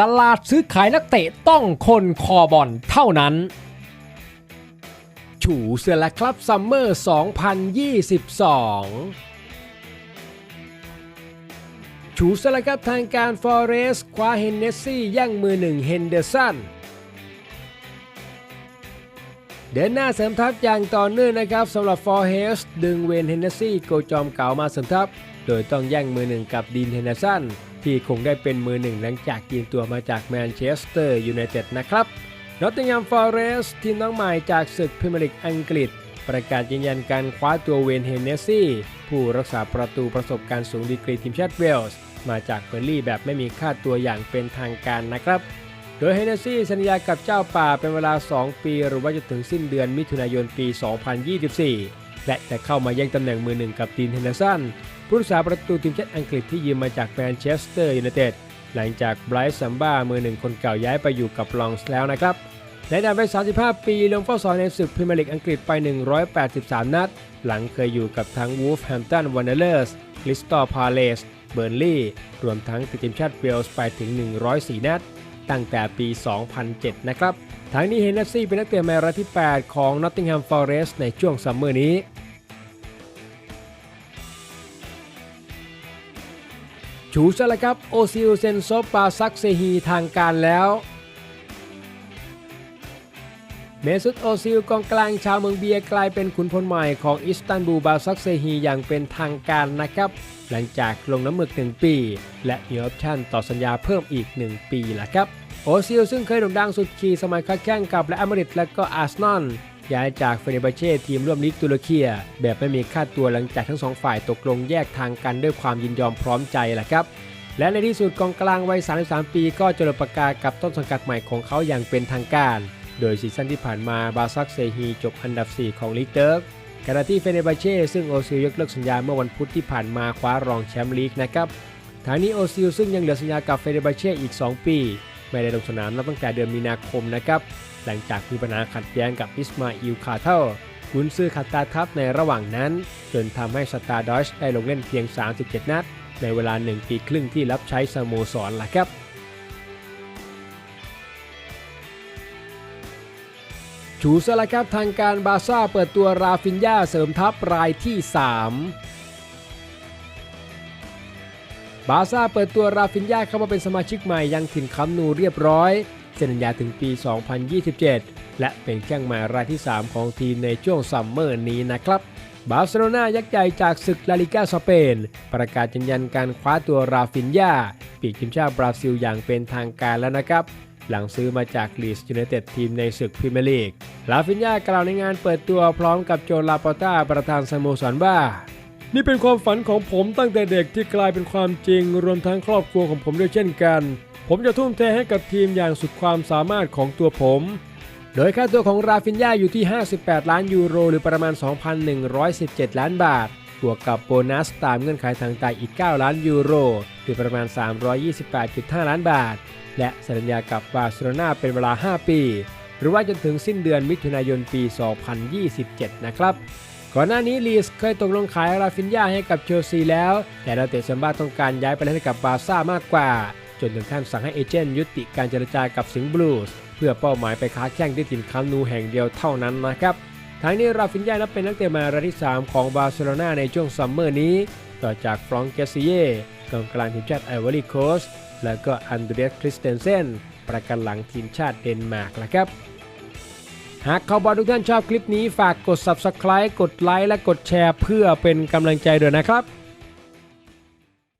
ตลาดซื้อขายนักเตะต้องคนคอบอลเท่านั้น ฉูเสือและครับซัมเมอร์ 2022ฉูเสือและครับทางการฟอเรสคว้าเฮนเนสซี่ย่งมือหนึ่งเฮนเดอร์สันเดินหน้าเสริมทัพอย่างต่อเนื่องนะครับสำหรับฟอร์เฮสดึงเวนเฮนเนสซี่โกจอมเก่ามาเสริมทัพ โดยต้องแย่งมือหนึ่งกับดีนเฮนเดอร์สัน ที่คงได้เป็นมือหนึ่งหลังจากยืมตัวมาจากแมนเชสเตอร์ยูไนเต็ดนะครับนอตติงแฮมฟอเรสต์ทีมน้องใหม่จากศึกพรีเมียร์ลีกอังกฤษ ประกาศยืนยันการคว้าตัวเวนเฮนเนซี่ ผู้รักษาประตูประสบการณ์สูงดีกรีทีมชาติเวลส์ มาจากเบอร์ลี่แบบไม่มีค่าตัวอย่างเป็นทางการนะครับ โดยเฮนเนซี่สัญญากับเจ้าป่าเป็นเวลา 2 ปี หรือว่าจะถึงสิ้นเดือนมิถุนายนปี 2024 และจะเข้ามาแย่งตำแหน่งมือหนึ่งกับดีนเฮนเดอร์สัน ผู้รักษาประตูทีมชาติอังกฤษที่ยืมมาจากแมนเชสเตอร์ยูไนเต็ดหลังจากไบรท์ซัมบ้ามือหนึ่งคนเก่าย้ายไปอยู่กับลองส์แล้วนะครับในดานไป 35 ปีลงเฝ้าสอนในศึกพรีเมียร์ลีกอังกฤษไป 183 นัด หลังเคยอยู่กับทั้งวูฟแฮมตันวันเดอร์เลอร์สคริสตัลพาเลส เบิร์นลีย์รวมทั้งติดทีมชาติเวลส์ไปถึง 104 นัด ตั้งแต่ปี 2007 นะครับ ทั้งนี้เฮนเนสซี่เป็นนักเตะใหม่รายที่ 8 ของ Nottingham Forest ในช่วงซัมเมอร์นี้ ชูซะแล้วครับโอซิลเซนโซปาซักเซฮีทางการแล้วเมซุตโอซิลกองกลางชาวเมืองเบียกลายเป็นขุนพลใหม่ของอิสตันบูลบาซักเซฮีอย่างเป็นทางการนะครับ หลังจากลงน้ำหมึก 1 ปี และมีออปชั่นต่อสัญญาเพิ่มอีก 1 ปีละครับ โอซิลซึ่งเคยโด่งดังสุดขีดสมัยค้าแข่งกับและอเมริกและก็อาร์เซนอล ย้ายจากเฟเนบาเช่ทีมร่วมลีกตุรเคีย แบบไม่มีค่าตัวหลังจากทั้งสองฝ่ายตกลงแยกทางกันด้วยความยินยอมพร้อมใจแหละครับ และในที่สุดกองกลางวัย 33 ปีก็จดประกาศกับต้นสังกัดใหม่ของเขาอย่างเป็นทางการ โดยซีซั่นที่ผ่านมาบาซักเซฮีจบอันดับ 4 ของลีกเติร์กขณะที่เฟเนบาเช่ซึ่งโอซิลยกเลิกสัญญาเมื่อวันพุธที่ผ่านมาคว้ารองแชมป์ลีกนะครับทางนี้โอซิลซึ่งยังเหลือสัญญากับเฟเนบาเช่อีก 2 ปี ไม่ได้ลงสนามนับตั้งแต่เดือนมีนาคมนะครับ หลังจากมีปัญหาขัดแย้งกับอิสมาอิลคาเทลกุนซื้อขัดตาทัพในระหว่างนั้น จนทำให้สตาร์ดอชได้ลงเล่นเพียง 37 นัด ในเวลา 1 ปีครึ่งที่รับใช้สโมสรล่ะครับชูสละครับทางการบาซ่าเปิดตัวราฟินยาเสริมทัพรายที่ 3 บาซ่าเปิดตัวราฟินยาเข้ามาเป็นสมาชิกใหม่ยังถิ่นคัมนูเรียบร้อย เซ็นสัญญาถึงปี 2027 และเป็นแข้งใหม่รายที่ 3 ของทีมในช่วงซัมเมอร์นี้นะครับบาร์เซโลนายักษ์ใหญ่จากศึกลาลิกาสเปน ประกาศยืนยันการคว้าตัวราฟินยาปีกทีมชาติบราซิลอย่างเป็นทางการแล้วนะครับ หลังซื้อมาจากลีสยูไนเต็ดทีมในศึกพรีเมียร์ลีกลาฟินยากล่าวในงานเปิดตัวพร้อมกับโจลาปอต้าประธานสโมสรว่า นี่เป็นความฝันของผมตั้งแต่เด็กที่กลายเป็นความจริง รวมทั้งครอบครัวของผมด้วยเช่นกัน ผมจะทุ่มเทให้กับทีมอย่างสุดความสามารถของตัวผม โดยค่าตัวของราฟินยาอยู่ที่ 58 ล้านยูโร หรือประมาณ 2,117 ล้านบาท บวกกับโบนัสตามเงื่อนไขทางใจอีก 9 ล้านยูโร หรือประมาณ 328.5 ล้านบาท และสัญญากับบาร์เซโลนาเป็นเวลา 5 ปี หรือว่าจนถึงสิ้นเดือนมิถุนายนปี 2027 นะครับก่อนหน้านี้ลีสเคยตกลงขายราฟินยาให้กับเชลซีแล้ว แต่ดาวเตะซัมบ้าต้องการย้ายไปเล่นกับบาร์ซ่ามากกว่า จนถึงขั้นสั่งให้เอเจนต์ยุติการเจรจากับสิงห์บลูส์เพื่อเป้าหมายไปค้าแข่งที่ถิ่นคามนูแห่งเดียวเท่านั้นนะครับทั้งนี้ราฟินยานับเป็นนักเตะมารายที่ 3 ของบาร์เซโลนาในช่วงซัมเมอร์นี้ ต่อจากฟรองเกซิเย่กองกลางทีมชาติไอวอรี่โคสและก็อันเดรียสคริสเตนเซนประกันหลังทีมชาติเดนมาร์กละครับหากข่าวบอลทุกท่านชอบคลิปนี้ฝากกด Subscribe กดไลค์และกดแชร์เพื่อเป็นกำลังใจด้วยนะครับ